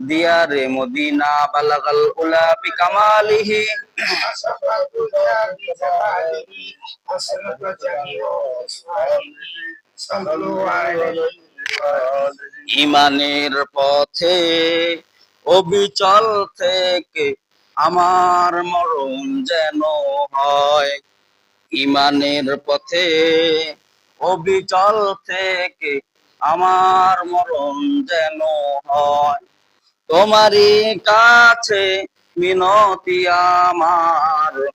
দিয়ারে Medina বালাগাল উলা বিকামালিহি ইমানের পথে অবিচল থেকে আমার মরণ যেন হয়। ইমানের পথে অবিচল থেকে আমার মরণ যেন হয়। তোমারই কাছে মিনতি আমার।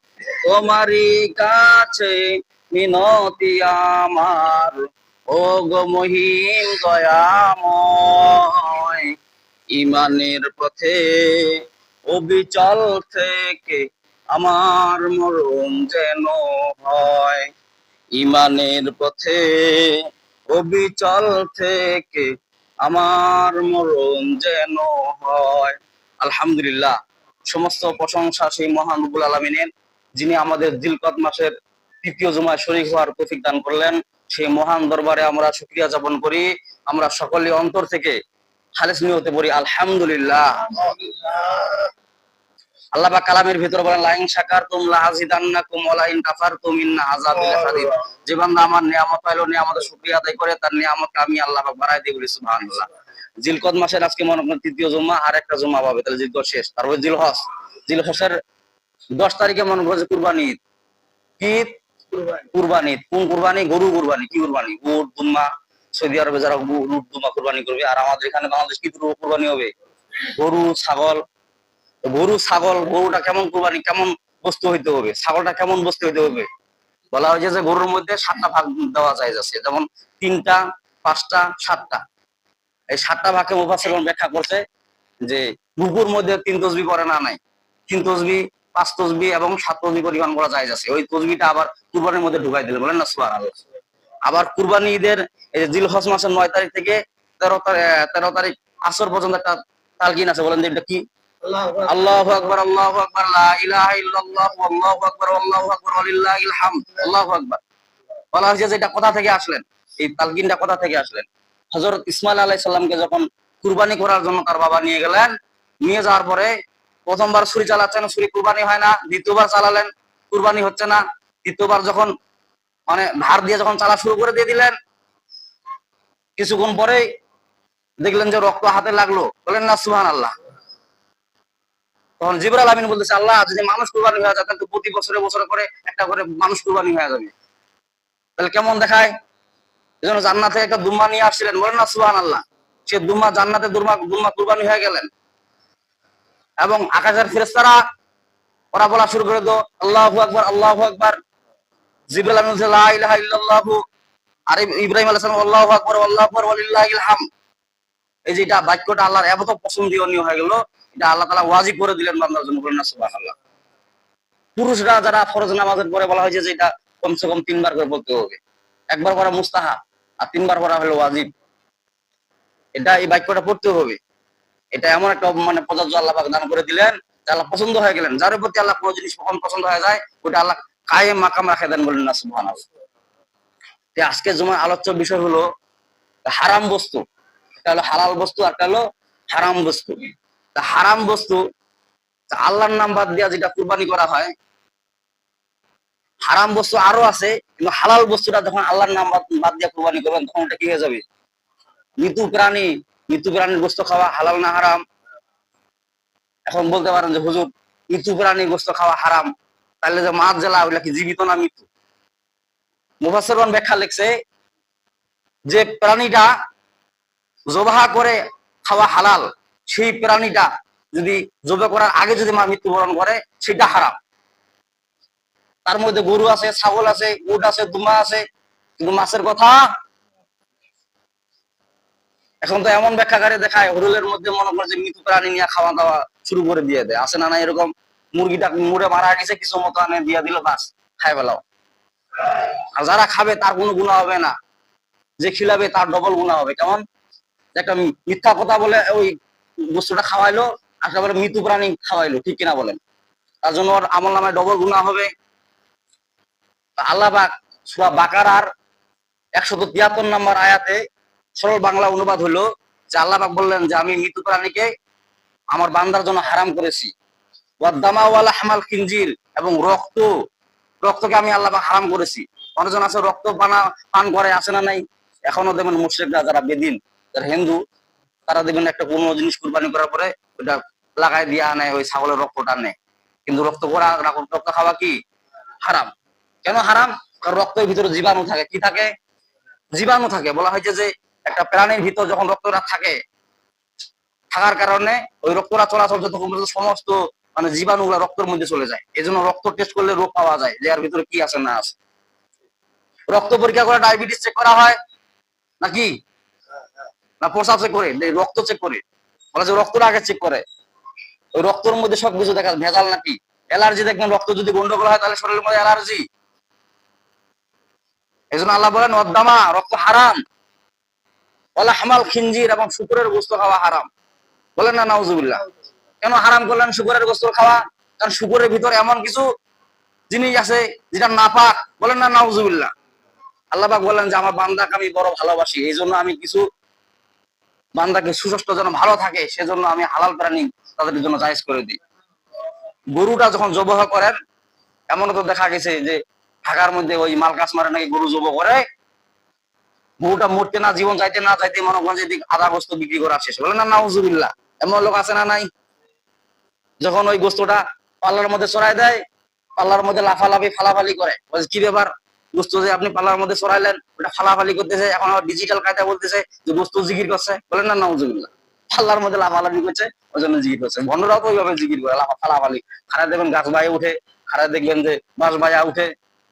তোমারই কাছে মিনতি আমার। ও গো মহিম দয়াময়, ইমানের পথে, অবিচল থেকে আমার মরণ যেন হয়। ইমানের পথে, অবিচল থেকে আমার মরণ যেন হয়। আলহামদুলিল্লাহ, সমস্ত প্রশংসা সেই মহান রুবুল আলমিনের, যিনি আমাদের দিলকত মাসের তৃতীয় জুমায় শরীর হওয়ার প্রতীক দান করলেন, সেই মহান দরবারে আমরা সুক্রিয়া যাপন করি। আমরা সকলে অন্তর থেকে খালেস নিয়ে নিয়তে পারি আলহামদুলিল্লাহ। আল্লাহ পাক কালামের ভিতর বলেন লাইন শাকার তুম লাহাজিদান্নাকুম ওয়া ইন ইন্না আযাবি লাশাদীদ যে বান্দা আমার নিয়ামত পাইলো নিয়ামতের শুকরিয়া আদায় করে তার নিয়ামতকে আমি আল্লাহ পাক সুবহানাল্লাহ। জিলকদ মাসের আজকে মনে করেন তৃতীয় জুম্মা আর একটা জুম্মা পাবে তাহলে জিলকদ শেষ। তারপর তারিখে মনে করছে কুরবানি ঈদ। কি কুরবানি। কোন কুরবানি? গরু কুরবানি। কি কুরবানি? উট দুম্মা সৌদি আরবে যারা উট দুম্মা কুরবানি করবে আর আমাদের এখানে বাংলাদেশ কি কুরবানি হবে? গরু ছাগল গরু, ছাগল, গরুটা কেমন কুরবানি, কেমন বস্তু হইতে হবে? ছাগলটা কেমন বস্তু হইতে হবে? বলা হয়েছে যে গরুর মধ্যে সাতটা ভাগ দেওয়া যায় যাচ্ছে যেমন তিনটা, পাঁচটা, সাতটা। এই সাতটা ভাগে মুফাসসির ব্যাখ্যা করছে যে বুকুর মধ্যে তিন তসবি পরে না নাই। তিন তসবি, পাঁচ তসবি এবং সাত তসবি পরিমাণ করা যায় যাচ্ছে ওই তসবিটা আবার কুরবানির মধ্যে ঢুকাই দিলে, বলেন না, সুবহানাল্লাহ। আবার কুরবানি ঈদের যে জিলহজ মাসের নয় তারিখ থেকে তেরো তেরো তারিখ আসর পর্যন্ত একটা তালকিন আছে, বলেন যে এটা কি? আল্লাহু আকবার। আল্লাহু আকবার লা ইলাহা ইল্লাল্লাহ, আল্লাহু আকবার আল্লাহু আকবার, ওয়ালিল্লাহিল হামদ, আল্লাহু আকবার। বলা হয়েছে যে এটা কোথা থেকে আসলেন? এই তালকিনটা কোথা থেকে আসলেন? হযরত ইসমাইল আলাইহিস সালামকে যখন কুরবানি করার জন্য তার বাবা নিয়ে গেলেন, নিয়ে যাওয়ার পরে প্রথমবার ছুরি চালাচ্ছেন, ছুরি কুরবানি হয় না, দ্বিতীয়বার চালালেন, কুরবানি হচ্ছে না। তৃতীয়বার যখন মানে ধার দিয়ে যখন চালা শুরু করে দিয়ে দিলেন, কিছুক্ষণ পরেই দেখলেন যে রক্ত হাতে লাগল। বলেন না সুহান আল্লাহ তখন জিবরাল আমিন বলতেছে, আল্লাহ, যদি মানুষ কুরবানি হয়ে যায়, তাহলে প্রতি বছরে বছরে করে একটা করে মানুষ কুরবানি হয়ে যাবে। তাহলে কেমন দেখায়? এই জন্য জান্নাতে একটা দুম্মা নিয়ে আসছিলেন। বলেন না সুহান আল্লাহ সে দুম্মা জান্নাতে দুর্মা দুম্মা কুরবানি হয়ে গেলেন। এবং আকাশের ফেরেস্তারা ওরা বলা শুরু করে দো আল্লাহু আকবার আল্লাহু আকবার। জিবরাল আমিন লা ইলাহা ইল্লাল্লাহু। আর ইব্রাহিম আলাইহিস সালাম আল্লাহু আকবার আল্লাহু আকবার, ওয়ালিল্লাহিল হামদ। এই যে এটা বাক্যটা আল্লাহর এত পছন্দনীয় হয়ে গেল, এটা আল্লাহ তালা ওয়াজিব করে দিলেন বান্দার জন্য বলেন সুবহানাল্লাহ। পুরুষরা যারা ফরজ নামাজের পরে বলা হয়েছে যে এটা কমসে কম তিনবার করে বলতে হবে, একবার করা মুস্তাহা আর তিনবার করা হলো ওয়াজিব। এটা এই বাক্যটা পড়তে হবে। এটা এমন একটা মানে প্রযোজ্য আল্লাহ দান করে দিলেন আল্লাহ পছন্দ হয়ে গেলেন। যার প্রতি আল্লাহ কোনো জিনিস কখন পছন্দ হয়ে যায়, ওটা আল্লাহ কায়েম মাকাম রাখে দেন বলেন না তো আজকে জমা আলোচ্য বিষয় হলো হারাম বস্তু। একটা হলো হালাল বস্তু একটা হলো হারাম বস্তু। তা হারাম বস্তু আল্লাহর নাম বাদ দিয়া যেটা কুরবানি করা হয়, হারাম বস্তু আরও আছে, কিন্তু হালাল বস্তুটা যখন আল্লাহর নাম বাদ দিয়া কুরবানি করবেন, তখন ওটা কি হয়ে যাবে? মৃত্যু প্রাণী মৃত্যু প্রাণীর বস্তু খাওয়া হালাল না হারাম? এখন বলতে পারেন যে, হুজুর মৃত্যু প্রাণীর বস্তু খাওয়া হারাম, তাহলে যে মাছ জেলা ওগুলা কি জীবিত না মৃত্যু মুফাসসিরগণ ব্যাখ্যা লিখছে যে প্রাণীটা জবাহা করে খাওয়া হালাল, সেই প্রাণীটা যদি জবে করার আগে যদি মা মৃত্যুবরণ করে, সেটা হারাম। তার মধ্যে গরু আছে, ছাগল আছে, উট আছে, দুমা আছে, কিন্তু মাছের কথা? এখন তো এমন ব্যাখ্যাকারে দেখায় হরুলের মধ্যে মনে করে যে মৃত প্রাণী নিয়ে খাওয়া দাওয়া শুরু করে দিয়ে দেয়। আছে না না এরকম? মুরগিটা মুড়ে মারা গেছে, কিছু মতো আনে, দিয়ে দিল, বাস খাই বেলাও আর যারা খাবে, তার কোনো গুণা হবে না। যে খিলাবে, তার ডবল গুণা হবে। কেমন? একটা মিথ্যা কথা বলে ওই বস্তুটা খাওয়াইলো, আর একেবারে মৃত্যু প্রাণী খাওয়াইলো, ঠিক কিনা বলেন? তার জন্য ওর আমল নামায় ডবল গুণা হবে। আল্লাহ সুরা বাকার আর একশত তিয়াত্তর নম্বর আয়াতে সরল বাংলা অনুবাদ হলো যে আল্লাহ বললেন যে, আমি মৃত্যু প্রাণীকে আমার বান্দার জন্য হারাম করেছি। ওয়াদ্দামা ওয়ালা হামাল খিনজির এবং রক্ত, রক্তকে আমি আল্লাহ হারাম করেছি। অনেকজন আছে রক্ত পানা, পান করে, আসে না নাই? এখনও দেখবেন মুশ্রিকরা, যারা বেদিন। যারা হিন্দু, তারা দেখবেন একটা কোনো জিনিস কুরবানি করার পরে ওটা লাগাই দিয়ে আনে, ওই ছাগলের রক্তটা নেয় কিন্তু রক্ত করা রক্ত খাওয়া কি? হারাম। কেন হারাম? কারণ রক্তের ভিতরে জীবাণু থাকে। কি থাকে? জীবাণু থাকে। বলা হয়েছে যে একটা প্রাণীর ভিতর যখন রক্তটা থাকে, থাকার কারণে ওই রক্তটা চলাচল যতক্ষণ সমস্ত মানে জীবাণুগুলো রক্তের মধ্যে চলে যায়। এই জন্য রক্ত টেস্ট করলে রোগ পাওয়া যায়, যে এর ভিতরে কি আছে না আছে। রক্ত পরীক্ষা করে ডায়াবেটিস চেক করা হয়, নাকি? না প্রসাব চেক করে রক্ত চেক করে, বলা যে রক্তটা আগে চেক করে। ওই রক্তের মধ্যে সবকিছু দেখা, ভেজাল নাকি? অ্যালার্জি দেখবেন, রক্ত যদি গন্ডগোল হয় তাহলে শরীরের মধ্যে অ্যালার্জি। এই জন্য আল্লাহ বলেন অদ্দামা রক্ত হারাম। ওলা হামাল খিনজির এবং শুকুরের গোস্ত খাওয়া হারাম। বলেন না, নাউজুবিল্লাহ। কেন হারাম করলেন শুকুরের গোস্ত খাওয়া? কারণ শুকুরের ভিতরে এমন কিছু জিনিস আছে যেটা নাপাক। বলেন না, নাউজুবিল্লাহ। আল্লাহ বলেন যে, আমার বান্দাকে আমি বড় ভালোবাসি। এই জন্য আমি কিছু বান্দাকে সুস্বাস্থ্য যেন ভালো থাকে, সেজন্য আমি হালাল প্রাণী তাদের জন্য জায়েজ করে দিই। গরুটা যখন জবহ করেন এমন তো দেখা গেছে যে ঢাকার মধ্যে ওই মালকাস মারে নাকি গরু জব করে, গরুটা মরতে না, জীবন যাইতে না যাইতে মনে করেন যে আধা গোস্ত বিক্রি করা শেষ বলে, না নাউজুবিল্লাহ এমন লোক আছে না নাই? যখন ওই গোস্তটা পাল্লার মধ্যে চড়াই দেয়, পাল্লার মধ্যে লাফালাফি, ফালাফালি করে। কি ব্যাপার? গোস্ত যে আপনি পাল্লার মধ্যে চড়াইলেন ওটা ফালাফালি করতেছে, এখন আবার ডিজিটাল কায়দা বলতেছে যে গোস্ত জিকির করছে। বলেন না, নাউজুবিল্লাহ। পাল্লার মধ্যে লাফালাফি করছে ওই জন্য জিকির করছে। ভণ্ডরাও তো ওইভাবে জিকির করে, লাফা ফালাফালি। খারাপ দেখবেন গাছ বাইয়ে উঠে খারাপ দেখবেন যে বাঁশ বাইয়া উঠে,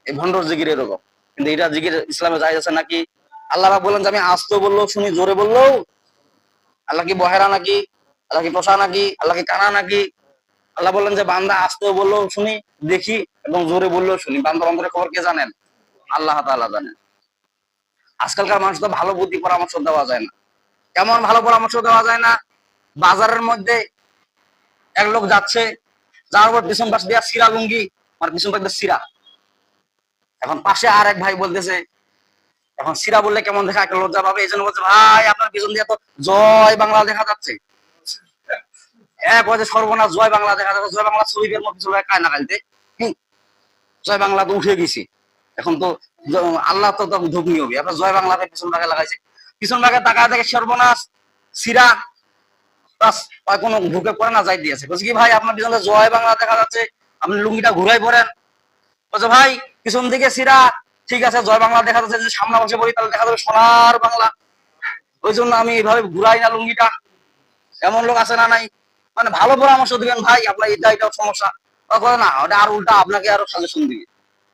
এই ভণ্ডর জিকির এরকম। কিন্তু এটা জিকির ইসলামে যাই আছে নাকি? আল্লাহ বলেন যে, আমি আস্ত বলল শুনি, জোরে বলল আল্লাহ কি বহেরা নাকি? আল্লাহ কি পোষা নাকি? আল্লাহ কি কানা নাকি? আল্লাহ বললেন যে, বান্দা আসতে বলল শুনি, দেখি এবং জোরে বলল শুনি। বান্দা বান্দরের খবর কে জানেন? আল্লাহ জানেন আজকালকার মানুষ তো ভালো বুদ্ধি পরামর্শ দেওয়া যায় না। কেমন ভালো পরামর্শ দেওয়া যায় না? বাজারের মধ্যে এক লোক যাচ্ছে, যার উপর পিছন পাশ দিয়া সিরা লুঙ্গি মানে পিছন পাশ সিরা এখন পাশে আর এক ভাই বলতেছে, এখন সিরা বললে কেমন দেখা, একটা লজ্জা পাবে এই জন্য বলছে, ভাই, আপনার পিছন দিয়ে তো জয় বাংলা দেখা যাচ্ছে। এক বলছে সর্বনাশ, জয় বাংলা দেখা যাচ্ছে। জয় বাংলা ছবি বের পিছন কায় না কালতে জয় বাংলা তো উঠে গেছি। এখন তো আল্লাহ তো তখন ধুকনি হবে। আপনার জয় বাংলাকে পিছন ভাগে লাগাইছে। পিছন ভাগে তাকায় দেখে সর্বনাশ, সিরা কোনো ঢুকে পড়ে না, যাই দিয়েছে বলছে কি ভাই, আপনার পিছনে জয় বাংলা দেখা যাচ্ছে, আপনি লুঙ্গিটা ঘুরাই পড়েন। বলছে ভাই, পিছন দিকে সিরা, ঠিক আছে, জয় বাংলা দেখা যাচ্ছে, যদি সামনে বসে পড়ি, তাহলে দেখা যাবে সোনার বাংলা। ওই জন্য আমি এইভাবে ঘুরাই না লুঙ্গিটা। এমন লোক আছে না নাই? মানে ভালো পরামর্শ দিবেন ভাই, আপনার এটা এটা সমস্যা। না, ওটা আর উল্টা আপনাকে আরও সাজেশন দিবে।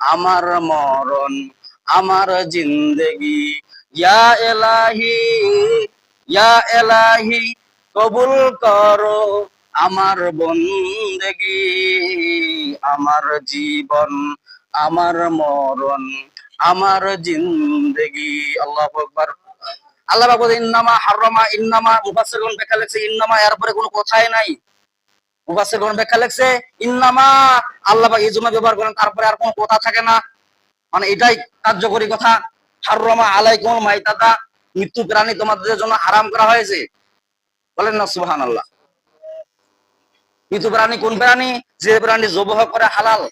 আমার মরণ, আমার জিন্দেগি। ইয়া এলাহি ইয়া এলাহি, কবুল করো আমার বন্দেগি। আমার জীবন, আমার মরণ, আমার জিন্দেগি। আল্লাহ আকবার। আল্লাহ বলে ইন্নামা হাররামা, ইন্নামা, মুফাসসিরুন ব্যাখ্যা লিখছে, ইন্নামা, এর পরে কোনো কথাই নাই। ব্যাখ্যা আল্লাহ ব্যবহার করেন, তারপরে আর কোনো কথা থাকে না। মানে এটাই কার্যকরী কথা। মাইতাতা মৃত্যু প্রাণী তোমাদের জন্য হারাম করা হয়েছে। বলেন না মৃত্যু প্রাণী কোন প্রাণী? যে প্রাণী জবহ করে হালাল।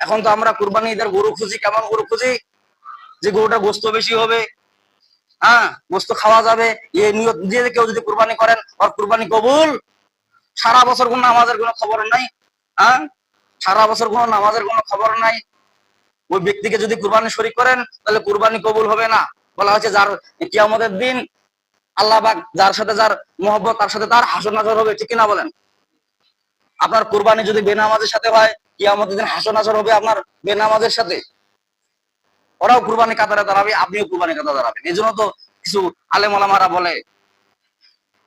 এখন তো আমরা কুরবানি ঈদের গরু খুঁজি, কেমন গরু খুঁজি? যে গরুটা গোস্ত বেশি হবে হ্যাঁ গোস্ত খাওয়া যাবে এই নিয়ত দিয়ে কেউ যদি কুরবানি করেন, ওর কুরবানি কবুল? সারা বছর কোনো নামাজের কোনো খবর নাই হ্যাঁ? সারা বছর কোনো নামাজের কোনো খবর নাই। ওই ব্যক্তিকে যদি কুরবানি শরিক করেন, তাহলে কুরবানি কবুল হবে না। বলা হচ্ছে যার কিয়ামতের দিন আল্লাহবাক যার সাথে যার মোহব্বত, তার সাথে তার হাসন নাজর হবে, ঠিক কিনা বলেন? আপনার কুরবানি যদি বেনামাজের সাথে হয়, কিয়ামতের দিন হাসন নাজর হবে আপনার বেনামাজের সাথে। ওরাও কুরবানি কাতারে দাঁড়াবে, আপনিও কুরবানি কাতারে দাঁড়াবেন। এই জন্য তো কিছু আলেম ওলামারা বলে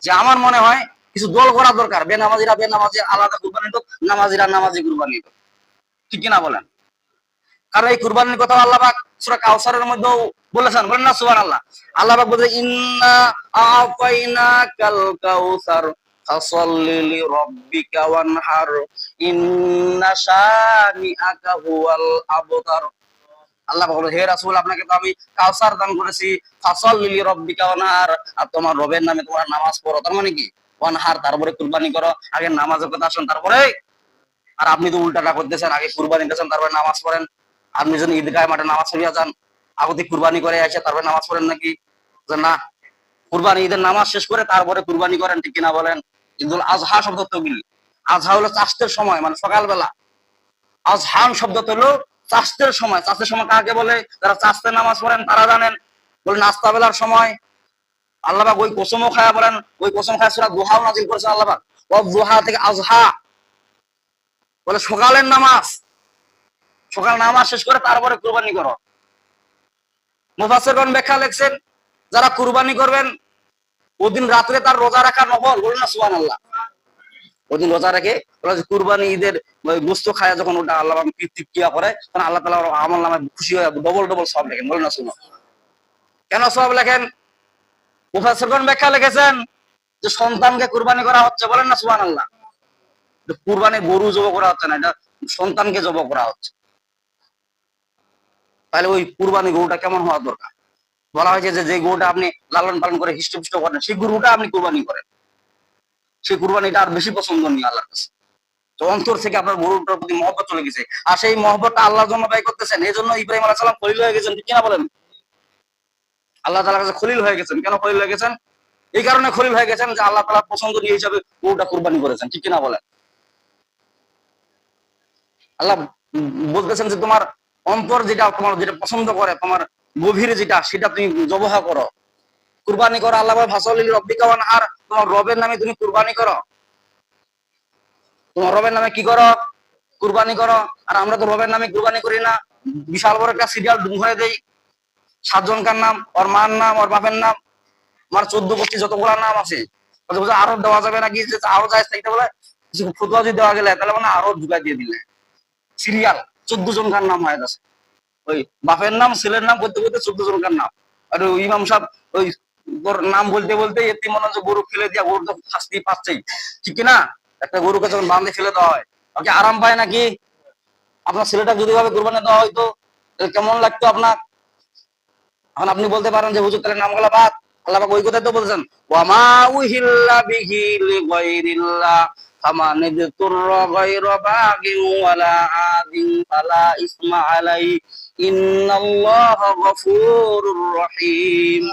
যে, আমার মনে হয় কিছু দল করা দরকার। বেনামাজিরা বেনামাজি আলাদা কুরবানি তো নামাজিরা নামাজি কুরবানি ঠিক কিনা বলেন? কারণ এই কুরবানির কথা আল্লাহ পাক সূরা কাউসারের মধ্যেও বলেছেন। বলেন না, সুবহানাল্লাহ। আল্লাহ পাক বলেছে, ইন্না আতাইনাকাল কাউসার ওয়ানহার, ইন্না শানিআকা হুয়াল আবতার। আল্লাহ বলে হে আপনাকে তো আমি কাউসার দান করেছি ওয়ানহার, আর তোমার রবের নামে তোমার নামাজ পড়ো। তার মানে কি? ওয়ানহার তারপরে কুরবানি করো, আগে নামাজের কথা আসুন, তারপরে আর আপনি তো উল্টাটা করতেছেন, আগে কুরবানি দিতেছেন, তারপরে নামাজ পড়েন। আপনি যদি ঈদগাহ মাঠে নামাজ পড়িয়া যান আগতে কুরবানি করে এসে তারপরে নামাজ পড়েন নাকি? যে না, কুরবানি, ঈদের নামাজ শেষ করে তারপরে কুরবানি করেন, ঠিক কিনা বলেন? ঈদুল আজহা শব্দ তৈরি আজহা হলো চাষতের সময় মানে সকালবেলা। আজহান শব্দ হলো চাষতের সময়। চাষের সময় কাকে বলে? যারা চাষতের নামাজ পড়েন, তারা জানেন। বলে নাস্তা বেলার সময় আল্লাহবাক ওই কোসমও খায়া বলেন ওই কোসম খায়া সুরা দোহাও নাজিল করেছেন আল্লাহবাক ও দোহা থেকে আজহা। বলে সকালের নামাজ। সকাল নামাজ শেষ করে তারপরে কুরবানি করো। মুফাসসিরগণ ব্যাখ্যা লিখছেন, যারা কুরবানি করবেন, ওদিন রাত্রে তার রোজা রাখা নফল। বলুন না, সুবহানাল্লাহ। ওদিন রোজা রেখে কুরবানি ঈদের গোস্ত খায় যখন ওটা আল্লাহ তৃপ্তিয়া করে তখন আল্লাহ তালা আমল নামে খুশি হয়ে ডবল ডবল সব লেখেন। বলুন না শুনো কেন সব লেখেন? ব্যাখ্যা লিখেছেন যে সন্তানকে কুরবানি করা হচ্ছে বলেন না কুরবানি গরু জব করা হচ্ছে না, এটা সন্তানকে জব করা হচ্ছে। তাহলে ওই কুরবানি গরুটা কেমন হওয়া দরকার? বলা হয়েছে যে যে গরুটা আপনি লালন পালন করে হৃষ্টপুষ্ট করেন, সেই গরুটা আপনি কুরবানি করেন। সেই কুরবানিটা আর বেশি পছন্দনীয় আল্লাহর কাছে। তো অন্তর থেকে আপনার গরুটার প্রতি মহব্বত চলে গেছে। আর সেই মহব্বতটা আল্লাহর জন্য ব্যয় করতেছেন, এই জন্য ইব্রাহিম আলাহ সালাম খলিল হয়ে গেছেন, ঠিক কিনা বলেন? আল্লাহ তালার কাছে খলিল হয়ে গেছেন। কেন খলিল হয়ে গেছেন? এই কারণে খলিল হয়ে গেছেন যে আল্লাহ তালা পছন্দনীয় হিসাবে গরুটা কুরবানি করেছেন। ঠিক কিনা বলেন? আল্লাহ বলতেছেন যে তোমার অন্তর যেটা তোমার যেটা পছন্দ করে, তোমার গভীরে যেটা, সেটা তুমি জবহা করো। কুরবানি করো, আল্লাহ ভাসলিল রব্বিকাওয়ান আর তোমার রবের নামে তুমি কুরবানি করো। তোমার রবের নামে কি করো? কুরবানি করো। আর আমরা তো রবের নামে কুরবানি করি না। বিশাল বড় একটা সিরিয়াল ডুম হয়ে দেই। সাতজনকার নাম, ওর মার নাম, ওর বাপের নাম আমার চোদ্দ গোষ্ঠী যতগুলা নাম আছে আরও দেওয়া যাবে নাকি? আরও যায় সেইটা বলে কিছু ফতুয়া যদি দেওয়া গেলে, তাহলে মানে আরও ঢুকাই দিয়ে দিলে। সিরিয়াল চোদ্দ জনকার নাম হয়ে যাচ্ছে ওই বাপের নাম, ছেলের নাম করতে করতে চোদ্দ জনকার নাম। আর ওই ইমাম সাহেব, ওই ওর নাম বলতে বলতে এতে মনে হচ্ছে গরু ফেলে দিয়া গরু তো শাস্তি পাচ্ছেই ঠিক না একটা গরুকে যখন বাঁধে ফেলে দেওয়া হয় ওকে আরাম পায় নাকি? আপনার ছেলেটা যদি ভাবে কোরবানি দেওয়া হয়তো কেমন লাগতো আপনার? এখন আপনি বলতে পারেন যে, হুজুর, তাহলে নামগুলা বাদ? আল্লাহ ওই কথাই তো বলছেন। ওয়ামা উহিল্লা বিহি লিগাইরিল্লাহ বাগিন ওয়ালা আদিন ইসমা আলাই গফুরুর রহিম।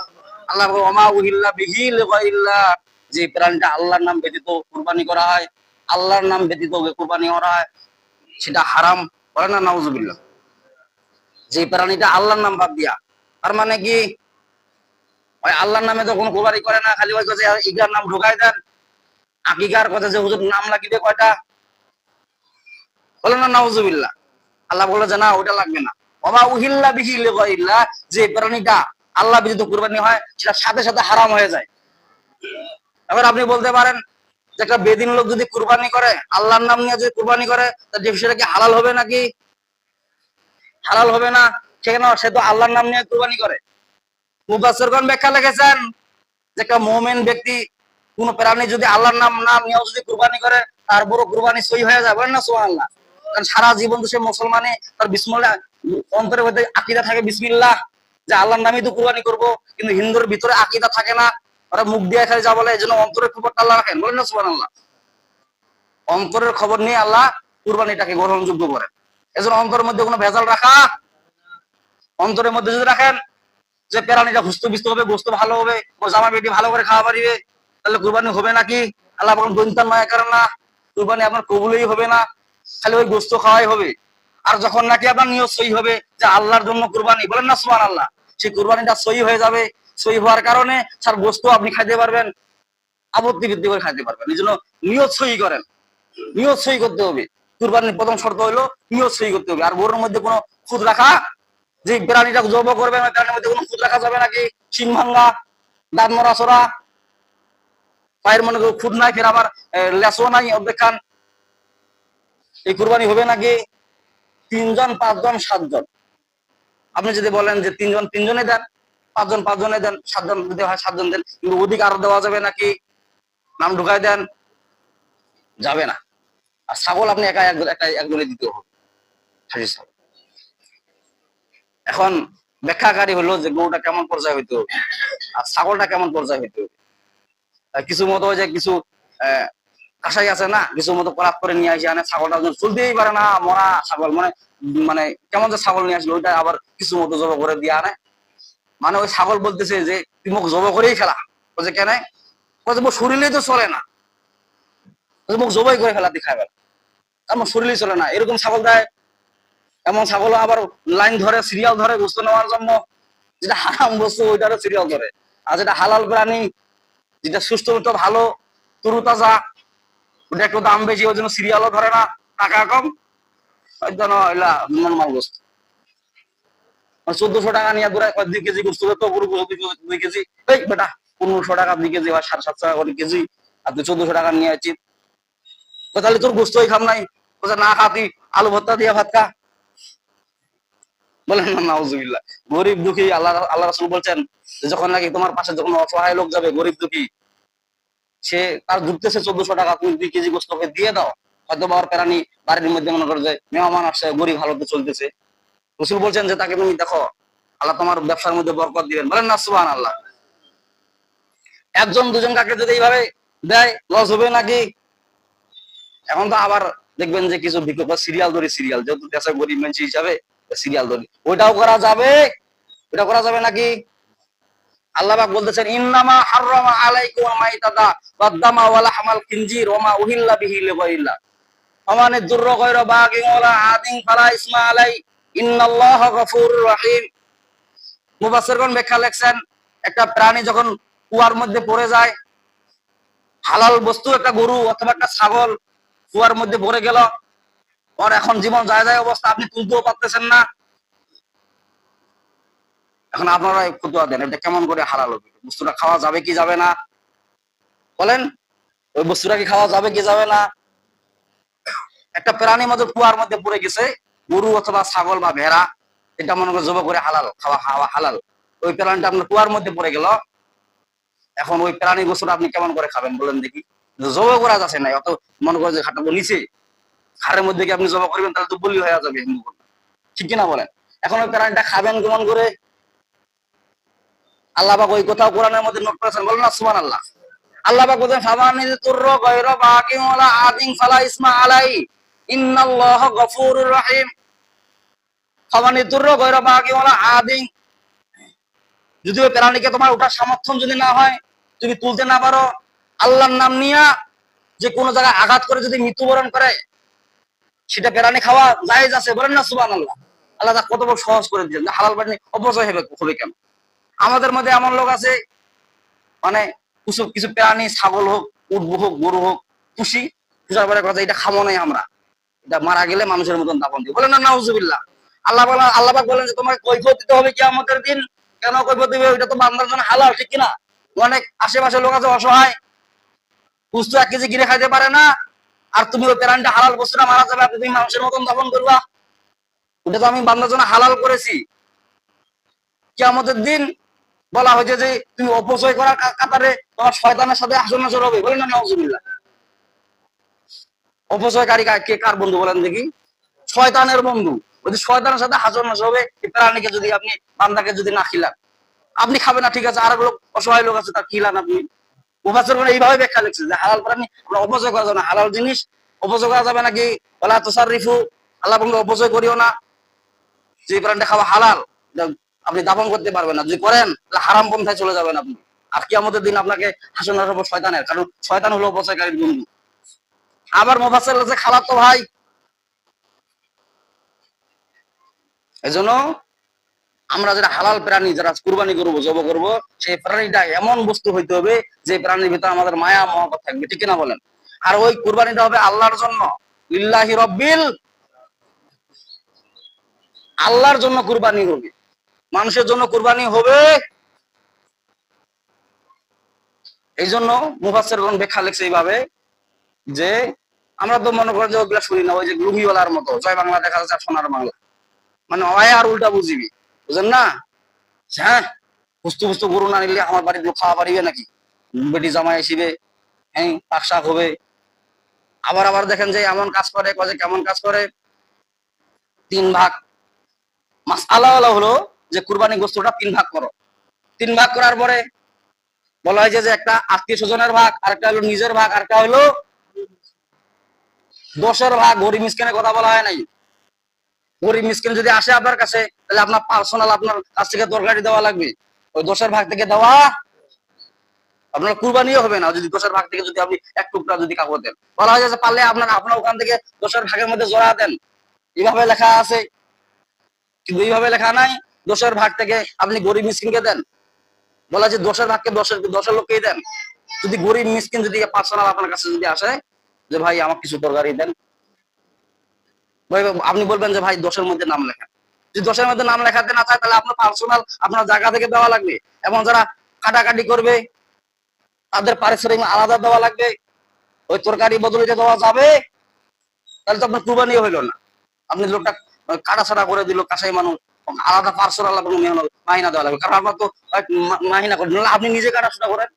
আল্লাহ ওয়ামা উহিল্লা বিহি লিগাইরিল্লাহ যে প্রাণীটা আল্লাহর নাম ব্যতীত কুরবানি করা হয়, আল্লাহর নাম ব্যতীত কুরবানি করা হয়, সেটা হারাম বলে না, নাউজুবিল্লাহ। যে প্রাণীটা আল্লাহর নাম বাদ দিয়া তার মানে কি? ওই আল্লাহর নামে তো কোনো কোরবানি করে না, খালি ওই কথা ইগার নাম ঢুকাই দেন। আকিকার কথা যে হুজুর নাম লাগিয়ে কয়টা? বলে না, নাউজুবিল্লাহ। আল্লাহ বলে যে, না ওটা লাগবে না। বাবা উহিল্লা বিহি লিগাইল্লাহ যে প্রাণীটা আল্লাহ ব্যতীত কুরবানি হয় সেটা সাথে সাথে হারাম হয়ে যায়। এবার আপনি বলতে পারেন যে, একটা বেদিন লোক যদি কুরবানি করে, আল্লাহর নাম নিয়ে যদি কুরবানি করে তাহলে সেটা কি হালাল হবে নাকি? হালাল হবে না? সেখানে সে তো আল্লাহর নাম নিয়ে কুরবানি করে। মুফাসসিরগণ ব্যাখ্যা লিখেছেন যে একটা মুমিন ব্যক্তি কোন প্রাণী যদি আল্লাহর নাম না নিয়েও যদি কুরবানি করে, তার বড় কুরবানি সই হয়ে বলেন না, সুবহানাল্লাহ? কারণ সারা জীবন তো সে মুসলমানে তার বিসমিল্লাহ, অন্তরের মধ্যে আকীদা থাকে বিসমিল্লাহ, যে আল্লাহর নামই তো কুরবানি করব, কিন্তু হিন্দুর ভিতরে আকীদা থাকে না। ওরা মুখ দিয়ে খালি যা বলে, এই জন্য অন্তরের খবরটা আল্লাহ রাখেন, বলেন না, সুবহানাল্লাহ? অন্তরের খবর নিয়ে আল্লাহ কুরবানিটাকে গ্রহণযোগ্য করেন এজন্য অন্তরের মধ্যে কোনো ভেজাল রাখা অন্তরের মধ্যে যদি রাখেন যে প্রাণীটা হুস্ত বিস্ত হবে, গোস্ত ভালো হবে জামা বেটি ভালো করে খাওয়া পারিবে, তাহলে কুরবানি হবে নাকি? আল্লাহ বলেন দৈন্তান নয় কারণ না, কুরবানি আপনার কবুলই হবে না, খালি ওই গোস্ত খাওয়াই হবে। আর যখন নাকি আপনার নিয়ত সই হবে যে আল্লাহর জন্য কুরবানি, বলেন না সুমান আল্লাহ সেই কুরবানিটা সই হয়ে যাবে সই হওয়ার কারণে স্যার গোস্ত আপনি খাইতে পারবেন, আপত্তি বৃদ্ধি করে খাইতে পারবেন, এই জন্য নিয়ত সই করেন, নিয়ত সই করতে হবে। কুরবানির প্রথম শর্ত হলো নিয়ত সই করতে হবে, আর গরুর মধ্যে কোনো খুদ রাখা যে প্রাণীটা জব করবে খুদ রাখা যাবে নাকি? শিং ভাঙ্গা, দাঁত মরা সরা পায়ের মনে খুদ নাই, ফের আবার লেসও নাই দেখান এই কুরবানি হবে নাকি তিনজন, পাঁচজন, সাতজন? আপনি যদি বলেন যে তিনজন, তিনজনে দেন, পাঁচজন, পাঁচজনে দেন, সাতজন যদি হয় সাতজন দেন, কিন্তু অধিক আরও দেওয়া যাবে নাকি? নাম ঢুকাই দেন, যাবে না। আর ছাগল আপনি একা একজনে দিতে হবে। হাসি ছাগল। এখন ব্যাখ্যাকারী হলো যে গরুটা কেমন পর্যায়ে হইতে, আর ছাগলটা কেমন পর্যায়ে হইতে। কিছু মতো যে কিছু কাঁসাই আছে না, কিছু মতো করাত করে নিয়ে আসে, আনে ছাগলটা চলতেই পারে না, মরা ছাগল মানে মানে কেমন যে ছাগল নিয়ে আসলো, ওইটা আবার কিছু মতো জব করে দিয়ে আনে। মানে ওই ছাগল বলতেছে যে, তুই মুখ জব করেই খেলা বলছে, কেন? বলছে মোর শরীরে তো চলে না। মুখ জবাই করে ফেলা দেখায় ফেলা আমার শরীরে চলে না। এরকম ছাগল দেয় এমন ছাগল আবার লাইন ধরে সিরিয়াল ধরে বস্তু নেওয়ার জন্য যেটা হারাম বস্তু, ওইটারও সিরিয়াল ধরে। আর যেটা হালাল প্রাণী, যেটা সুস্থ মতো ভালো, তরু, তাজা, ওটা একটু দাম বেশি, ওই জন্য সিরিয়ালও ধরে না। টাকা কম, ওই জন্য নর্মাল বস্তু। চোদ্দশো টাকা নিয়ে দূরে দুই কেজি গোস্ত তো গরু দুই কেজি- এই বেটা, পনেরোশো টাকা দুই কেজি বা সাড়ে সাতশো টাকা করে কেজি। আর তুই চোদ্দশো টাকা নিয়ে আছিস তাহলে তোর গোস্তই খাম নাই। না খা আলু ভর্তা দিয়ে ভাত খা। বলেন গরিব দুঃখী, আল্লাহ আল্লাহ রাসূল বলছেন যখন নাকি তোমার পাশে যখন অসহায় লোক যাবে, গরিব দুঃখী, সে তার ঢুকতেছে চোদ্দশো টাকা, তুমি দুই কেজি গোস্তকে দিয়ে দাও। হয়তো প্রাণী বাড়ির মধ্যে মনে যে মেহমান আসছে, গরিব হালতে চলতেছে। রসুল বলছেন যে তাকে তুমি দেখো, আল্লাহ তোমার ব্যবসার মধ্যে বরকত দিবেন। বলেন না সুবান আল্লাহ একজন, দুজন কাকে যদি এইভাবে দেয় লস হবে নাকি? এখন তো আবার দেখবেন যে কিছু বিকল্প সিরিয়াল ধরে সিরিয়াল যেহেতু দেশে গরিব মানুষ হিসাবে সিরিয়াল ধরি। ওইটাও করা যাবে? ওটা করা যাবে নাকি? বলতেছেন, ইন্নামা হাররামা আলাইকুম ওয়াদ্দামা খিনজির ওমা উহিল্লা বিহি লিগাইল্লাহ আমানে ওয়ালা আদিন ফালা ইসমা আলাই। গফুরুর ব্যাখ্যা লেখছেন, একটা প্রাণী যখন কুয়ার মধ্যে পড়ে যায়, হালাল বস্তু, একটা গরু অথবা একটা ছাগল কুয়ার মধ্যে পড়ে গেল ওর এখন জীবন যায় যায় অবস্থা, আপনি তুলতেও পারতেছেন না। এখন আপনারা ফতুয়া দেন, এটা কেমন করে হবে? বস্তুটা খাওয়া যাবে কি যাবে না? বলেন, ওই বস্তুটা কি খাওয়া যাবে কি যাবে না? একটা প্রাণী মধ্যে কুয়ার মধ্যে পড়ে গেছে, গরু অথবা ছাগল বা ভেড়া, এটা মনে করে জব করে হালাল, খাওয়া খাওয়া হালাল। ওই প্রাণীটা আপনার কুয়ার মধ্যে পড়ে গেল। এখন ওই প্রাণী গোসুটা আপনি কেমন করে খাবেন বলেন দেখি। জব করা যাচ্ছে না, অত মনে করে যে খাটাবো নিচে। খারের মধ্যে কি আপনি জমা করবেন, তাহলে তো বলি হয়ে যাবে হিন্দু ঠিক কিনা বলেন? এখন ওই প্রাণীটা খাবেন কেমন করে? আল্লাহ পাক ওই কোথাও কোরআনের মধ্যে নোট করেছেন, বলেন সুমান আল্লাহ আল্লাহ যদি না হয়, তুমি তুলতে না পারো, আল্লাহর নাম নিয়া যে কোনো জায়গায় আঘাত করে যদি মৃত্যুবরণ করে সেটা প্রাণী খাওয়া জায়েজ আছে বলেন না সুবান আল্লাহ আল্লাহ তা কত বড় সহজ করে দিয়েছেন হালাল প্রাণী অপচয় হবে হবে কেন? আমাদের মধ্যে এমন লোক আছে মানে কিছু কিছু প্রাণী, ছাগল হোক, উট হোক, গরু হোক খুশি পূজার পরে কথা, এটা খাব নাই আমরা। এটা মারা গেলে মানুষের মতন দাপন দিই বলেন না, নাউজুবিল্লাহ। আল্লাহ বলেন আল্লাহ বলেন যে তোমাকে কৈফত দিতে হবে কি আমাদের দিন। কেন কৈফত দিবে? ওইটা তো বান্দার জন্য হালাল, ঠিক কিনা? অনেক আশেপাশে লোক আছে অসহায় বুঝতো এক কেজি কিনে খাইতে পারে না আর তুমি ওই প্রাণীটা হালাল বস্তুটা মারা যাবে তুমি মানুষের মতন দাপন করবা। ওটা তো আমি বান্দার জন্য হালাল করেছি। কিয়ামতের দিন বলা হয়েছে যে তুমি অপচয় করার কাতারে তোমার শয়তানের সাথে আসন নাসর হবে, বলেন না নজরুল্লাহ অপচয়কারী কে কার বন্ধু বলেন দেখি। শয়তানের বন্ধু। ওই শয়তানের সাথে হাসন নাসর হবে প্রাণীকে যদি আপনি বান্দাকে যদি না খিলান। আপনি খাবেন না, ঠিক আছে আর লোক, অসহায় লোক আছে, তার খিলান আপনি। উপাচার করে এইভাবে ব্যাখ্যা লিখছে যে হালাল প্রাণী আমরা অপচয় করা যাবে না। হালাল জিনিস অপচয় করা যাবে নাকি? বলা তোসার রিফু আল্লাহ বন্ধু অপচয় করিও না। যে প্রাণীটা খাওয়া হালাল আপনি দাপন করতে পারবেন না। যদি করেন, তাহলে হারাম পন্থায় চলে যাবেন আপনি। আর কি আমাদের দিন আপনাকে হাসন হবে শয়তানের, কারণ শয়তান হলো অপচয়কারীর বন্ধু। আবার মোফাসেল আছে খালাত ভাই। এজন্য আমরা যারা হালাল প্রাণী, যারা কুরবানি করব, জব করব, সেই প্রাণীটা এমন বস্তু হইতে হবে যে প্রাণীর ভিতরে আমাদের মায়া, মহব্বত থাকবে। ঠিক না বলেন? আর ওই কুরবানিটা হবে আল্লাহর জন্য। লিল্লাহি রব্বিল আল্লাহর জন্য কুরবানি হবে। মানুষের জন্য কুরবানি হবে। এই জন্য মুফাসের ব্যাখ্যা লিখছে এইভাবে যে, আমরা তো মনে করেন যে ওগুলা শুনি না, ওই যে লুঙ্গিওয়ালার মতো, জয় বাংলা দেখা যাচ্ছে সোনার বাংলা। মানে অয় আর উল্টা বুঝিবি। বুঝেন না? হ্যাঁ বুঝতে বুঝতে গরু না নিলে আমার বাড়ির লোক খাওয়া পারিবে নাকি? বেটি জামাই আসিবে হ্যাঁ পাক শাক হবে। আবার আবার দেখেন যে এমন কাজ করে, কয়ে কেমন কাজ করে? তিন ভাগ। মাস আলাদা হলো যে কুরবানি গোস্তটা তিন ভাগ করো। তিন ভাগ করার পরে বলা হয় যে যে একটা আত্মীয় স্বজনের ভাগ, আরেকটা হলো নিজের ভাগ, আরেকটা হলো দশের ভাগ। গরিব মিসকিনের কথা বলা হয় নাই। গরিব মিসকিন যদি আসে আপনার কাছে, তাহলে আপনার পার্সোনাল আপনার কাছ থেকে তরকারি দেওয়া লাগবে। ওই দশের ভাগ থেকে দেওয়া আপনার কুরবানিও হবে না, যদি দশের ভাগ থেকে যদি আপনি এক টুকরা যদি কাপড় দেন। বলা হয় যে পারলে আপনার আপনার ওখান থেকে দশের ভাগের মধ্যে জোড়া দেন। এইভাবে লেখা আছে। কিন্তু এইভাবে লেখা নাই, দশের ভাগ থেকে আপনি গরিব মিসকিনকে দেন। বলা যে দশের ভাগকে দশের দশের লোককেই দেন। যদি গরিব মিসকিন যদি পার্সোনাল আপনার কাছে যদি আসে, যে ভাই আমার কিছু তরকারি দেন আপনি বলবেন যে ভাই দশের মধ্যে নাম লেখা। যদি দশের মধ্যে নাম লেখাতে না চায়, তাহলে আপনার পার্সোনাল আপনার জায়গা থেকে দেওয়া লাগবে। এবং যারা কাটাকাটি করবে, তাদের পারিশ্রমিক আলাদা দেওয়া লাগবে। ওই তরকারি বদলে যে দেওয়া যাবে, তাহলে তো আপনার কুরবানি হইল না। আপনি লোকটা কাটাছাড়া করে দিল, কাসাই মানুষ আলাদা পার্সোনাল মেহনত, মাহিনা দেওয়া লাগবে। কারণ আপনার তো মাহিনা করেন আপনি নিজে কাটাছাড়া করেন।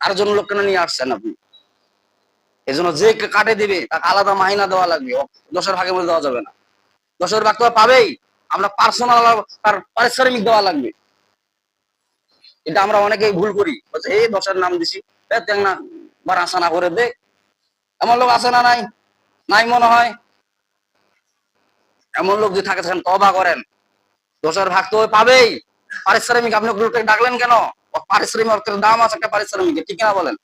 আর জন লোক কেন নিয়ে আসছেন আপনি? এই জন্য যে কাটে দিবে, তাকে আলাদা মাহিনা দেওয়া লাগবে। দশের ভাগের মধ্যে দেওয়া যাবে না। দশের ভাগ তো পাবেই। আমরা পার্সোনাল তার পারিশ্রমিক দেওয়া লাগবে। এটা আমরা অনেকেই ভুল করি। এই দশের নাম দিছি। না, বার আসা না করে দে। এমন লোক আছে না নাই? নাই মনে হয়? এমন লোক যদি থাকে সেখানে তবা করেন। দশের ভাগ তো পাবেই। পারিশ্রমিক আপনি ডাকলেন কেন? পারিশ্রমিক অর্থের দাম আছে, একটা পারিশ্রমিক ঠিক না বলেন?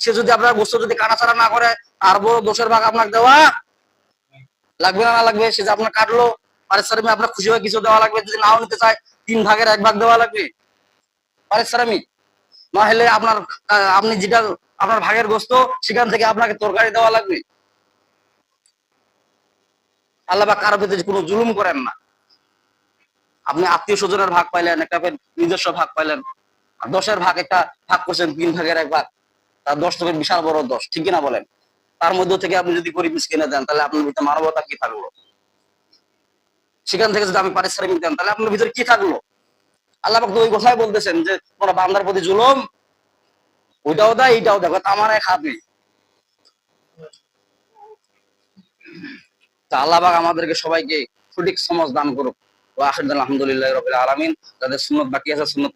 সে যদি আপনার বস্তু যদি কাটাছাড়া না করে আর বড় দোষের ভাগ আপনাকে দেওয়া লাগবে না লাগবে, সে যে আপনার কাটলো, পারিশ্রমিক আপনার খুশি হয়ে কিছু দেওয়া লাগবে, যদি নাও নিতে চায়, তিন ভাগের এক ভাগ দেওয়া লাগবে। পারিশ্রমিক। না হলে আপনার আপনি যেটা, আপনার ভাগের গোস্ত, সেখান থেকে আপনাকে তরকারি দেওয়া লাগবে। আল্লাহ বা কারও ভিতরে কোনো জুলুম করেন না। আপনি আত্মীয় স্বজনের ভাগ পাইলেন, একটা নিজস্ব ভাগ পাইলেন। আর দশের ভাগ একটা ভাগ করছেন, তিন ভাগের এক ভাগ। তার দশ থেকে বিশাল বড় দশ ঠিক না বলেন? তার মধ্যে থেকে আপনি যদি গরিব কিনে দেন, তাহলে আপনার ভিতরে মানবতা কি থাকল? সেখান থেকে যদি আমি পারিশ্রমিক দেন, তাহলে আপনার ভিতরে কি থাকল? আল্লাহ পাক ওই কথাই বলতেছেন যে, তোমরা বান্দার প্রতি জুলুম, ওইটাও দেয় এইটাও দেখো আমার এক হাত নেই। তা আল্লাহ আমাদেরকে সবাইকে সঠিক সমাজ দান করুক। আলহামদুলিল্লাহ রবিল আলমিন। যাদের সুন্নত বাকি আছে, সুন্নত